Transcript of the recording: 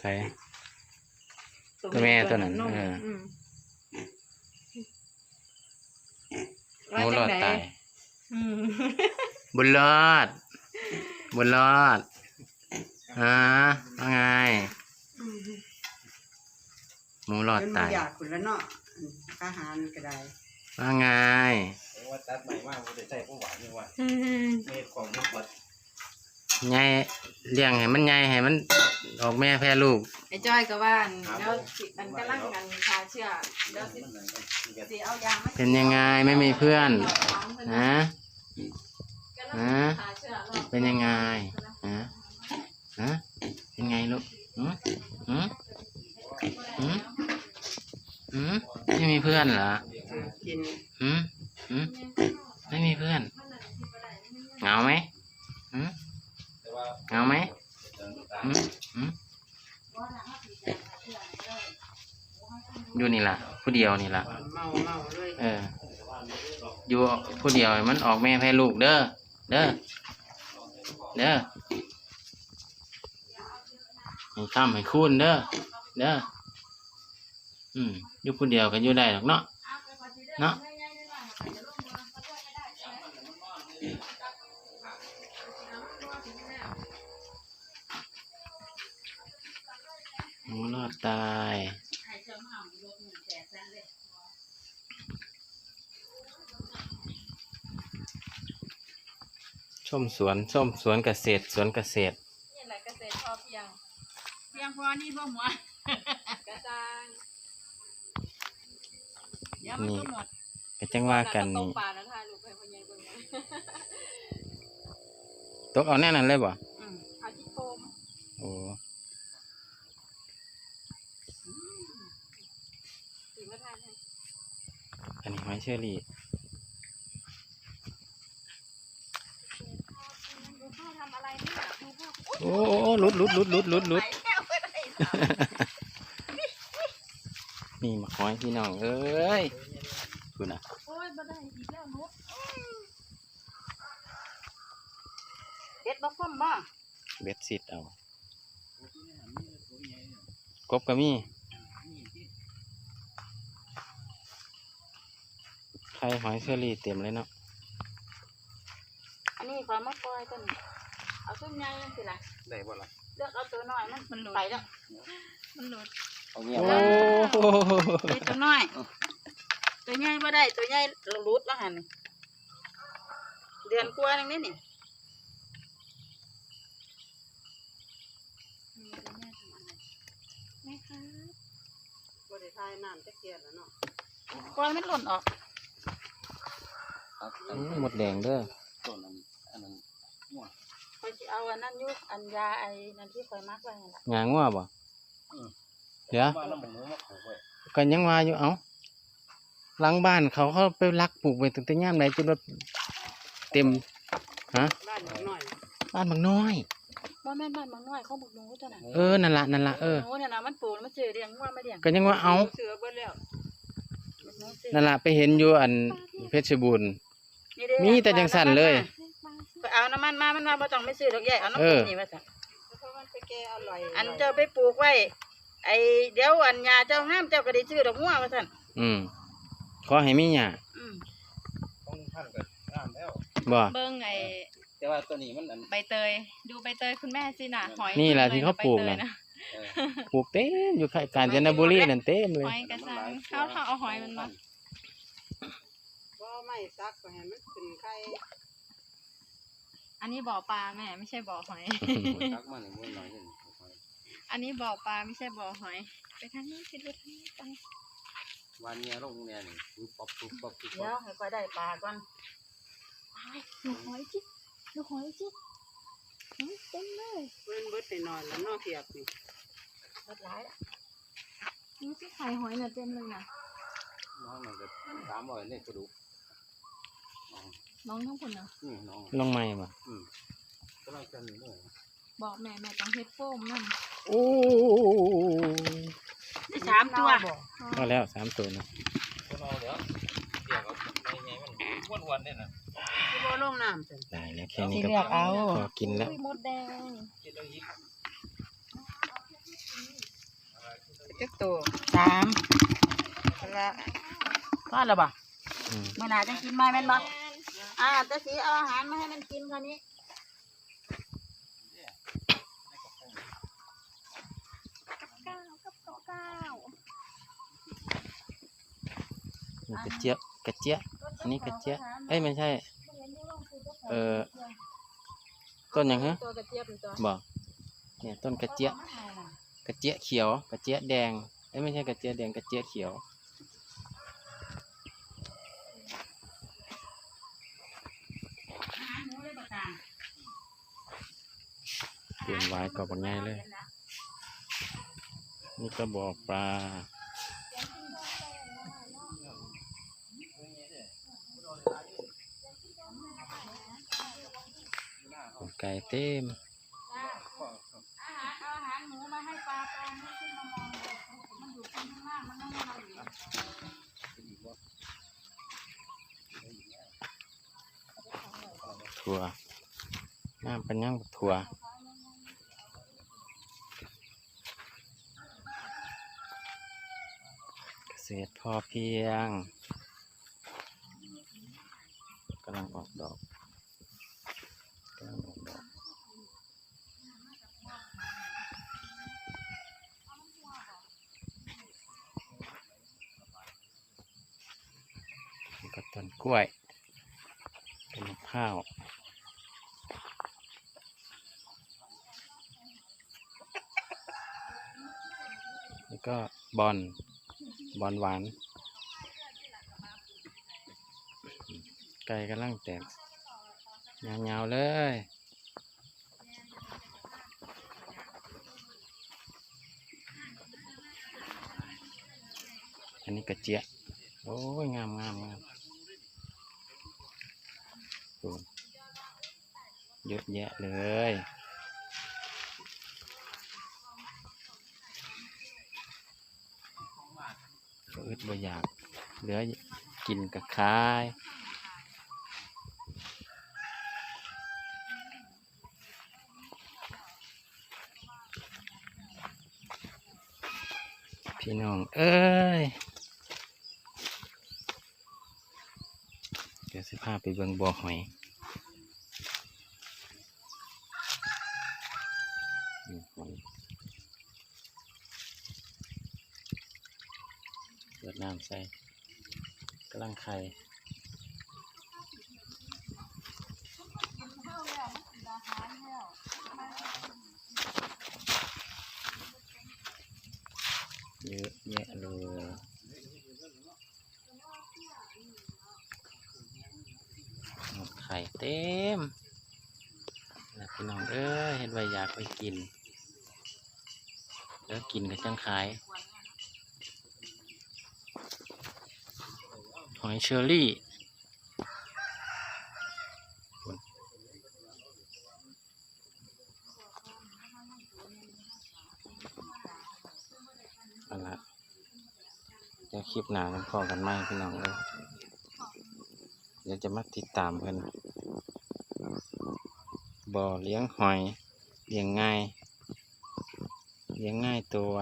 ไทย ตัวแม่ตัวนั้นเออ มหมูรอดตายอืมบุญรอด บุญรอดฮะว่าไงหมูรอดเป็นตายอยากคุณแล้วเนาะอาหารก็ได้ว่าไง ว่าตัดใหม่มากมันจะใส่ข้าวหวานนี่ว่าเมฆของมันปัด ใหญ่เลี้ยงให้มันใหญ่ให้มันออกแม่แพร่ลูกไอ้จ้อยก็ว่าอันเดี๋ยวสิมันกำลังกันคาเชื่อเดี๋ยวสิมันนั่นก็กินกันสิเอายางมาเป็นยังไงไม่มีเพื่อนฮะกำลังฮะคาเชื่อรอบเป็นยังไงฮะฮะเป็นไงลูกหืมหืมหืมหืมไม่มีเพื่อนเหรอกินหืมหืมไม่มีเพื่อนเหงาไหมหืมแต่ว่า เหงาไหมเดินตามหืมหืมอยู่นี่ล่ะ ผู้เดียวนี่ล่ะเมาเมาเลยเออ อยู่ผู้เดียวให้มันออกแม่แพ้ลูกเด้อเด้อเด้อให้ข้ามให้คูณเด้อเด้ออืมอยู่ผู้เดียวก็อยู่ได้หรอกเนาะเนาะ หมูรอดตายชมสวนชมสวนเกษตรสวนเกษตรนี่แหละเกษตรพอเพียง เพียงพอนี่บ่หมดกระจางเดี๋ยวมันก็หมดก็จังว่ากันแล้วนี่ต้มปลาแล้วถ่ายรูปให้พ่อใหญ่เบิ่งนะตกเอาแน่นั้นเลยบ่อืมเอาที่โฟมโอ้ ถึงมาทานให้ อันนี้หอยเชอรี่ดูพ่อทำอะไรเนี่ยดูพ่อโอ้โอ้โอ้หลุดหลุดหลุดหลุดหลุดหลุด ไหแก้วไปไหนนี่มาหอยพี่น้องเอ้ยคุณอะโอ้ยบ่ได้อีกแล้วนุชเด็ดบ่คว่ำบ่เบ็ดซิดเอากบก็มีไข่ หอยเชอรี่เต็มเลยเนาะ อันนี้ขอมาปล่อยกันเอาซุ่มใหญ่สิล่ะได้บ่ล่ะเลือกเอาตัวน้อยมันมันไปแล้วมันหลุดเอาเงียบโอ้ไว้นี่ตัวน้อย ตัวใหญ่บ่ได้ตัวใหญ่รูดแล้วหั่นเดือนกว่านึงนี่นี่แม่คะบ่ได้ทายน้ำจักเกียแล้วเนาะปล่อยมันหล่นออก ครับอืมหมดแดงเด้อต้นนั้นอันนั้นมั่วคอยสิเอาอันนั้นอยู่อันยาไอ้นั่นที่คอยมักไว้นั่นล่ะงางัวบ่ เดี๋ยวว่าน้ำหมูมาปลูกไว้ก็ยังว่าอยู่เอ้าหลังบ้านเขาเขาไปลักปลูกไว้ตั้งแต่ย่ามไหนจนว่าเต็มฮะบ้านหน่อยบ้านบางน้อย บ่แม่นบ้านบางน้อยเขาบักหนูเท่านั้นเออนั่นละนั่นละเออ หนูเนี่ยนะมันปลูกมันซื้อเลี้ยงงัวมาเลี้ยงก็ยังว่าเอาเสือเบิดแล้วบักหนูซื้อนั่นละไปเห็นอยู่อันเพชรบูรณ์ นี่เด้มีแต่จังสั่นเลย ไปเอาน้ำมันมามันมาบ่ต้องไปซื้อดอกใหญ่เอาน้ำเอปูอนี่มาซะเพราะมันไปแก่อร่อยอันเจ้าไปปลูกไว้ ไอ้เดี๋ยวอันยาเจ้างามเจ้าก็ได้ซื้อดอกงัวว่าซั่นอืมขอให้มีหยาอืมต้องท่านก็งามแล้ว บ่เบิ้งไอ้แต่ว่าตัวนี้มันอันใบเตย ดูใบเตยคุณแม่สิน่ะหอยนี่แหละที่เขาปลูกใบน่ะตยเออปลูกเต็มอยู่กาญจนบุรีนั่นเต็มเลยหอยกระซังเขาเขาเอาหอยมันมาบ่ ไม่ซักก็ให้มันขึ้นไข่อันนี้บ่อปลาแม่ไม่ใช่บ่อหอย ทักมาหนึ่งมื้อหน่อยหนึ่งอันนี้บ่อปลาไม่ใช่บ่อหอย ไปทางนี้คิดดูทางนี้ไปวันเนี้ยลงเนี่ยนี่ปุ๊บปั๊บปุ๊บปั๊บปุ๊บเดี๋ยวให้ค่อยได้ปลาก่อนดูหอยจิดูหอยจิหอยเต็มเลยเพิ่นเบิดไปหน่อยแล้วเนาะเทียบนี่เบิดหลายละนี่สิไข่หอยน่ะเต็มเลยน่ะน้องมันก็สามร้อยเนี่ยกระดูก น้องทั้งคนน่ะนี่น้องลงไม้บ่อืมก็เราจะมีเนี่ยบอกแม่แม่ต้องเฮ็ดโฟมนั่นโอ้ได้สามตัวก็แล้วสามตัวนะก็เราเดี๋ยวเดี๋ยวเอาในไงมันอ้วนๆเนี่ยนะสิบ่ลงน้ำซั่นได้แล้วแค่นี้สิก็เลือกเอาพอกินแล้วอุ้ยมดแดงกินแล้วยิบจักตัวสามละพอแล้วบ่อืมเมื่อหนาจะกินไหมแม่นบ่ อ่าตาสีเอาอาหารมาให้มันกินคราวนี้เก้ากับเก้าเก้านี่กระเจี๊ยบกระเจี๊ยบอันนี้กระเจี๊ยบเอ้ยไม่ใช่ เออต้นหยังฮะตัวกระเจี๊ยบเป็นตัวบอกเนี่ยต้นกระเจี๊ยบกระเจี๊ยบเขียว กระเจี๊ยบแดงเอ้ยไม่ใช่กระเจี๊ยบแดงกระเจี๊ยบเขียว อาหารหมูเลยบ่ต่าง เตรียมไว้ก็บง่ายเลย นี่ก็บอกปลาไก่เต็มอาหารหมูมาให้ปลาปลาขึ้นมามองเลยมันอยู่ข้างล่างมันนั่งนอนอยู่ถั่วน้ำเป็นย่างถั่วเก ษตรพอเพียงกำลังออกดอกกำลังออกดอกแล้วก็ต้นกล้วยต้นมะพร้าวแล้วก็บอล บอลหวาน ไก่กำลังแตกยาวๆเลยอันนี้กระเจี๊ยบโอ้ย งามงามงามเยอะแยะเลย ก็อึดบ่อยาก เหลือกินกับคายพี่น้อง เอ้ย เดี๋ยวสิพาไปเบิ่งบ่อหอยนี่หอย เปิดน้ำใส่กำลังไข่เยอะแยะเลยหมดไข่เต็มนะพี่น้องเอ้ยเห็นใบอยากไปกิน แล้วกินกับจังขาย หอยเชอรี่เอาละเดี๋ยวคลิปหนากันพอกันไหมพี่น้องเลยเดี๋ยวจะมาติดตามเพิ่นบ่อเลี้ยงหอยเลี้ยงง่ายเลี้ยงง่ายตัวไว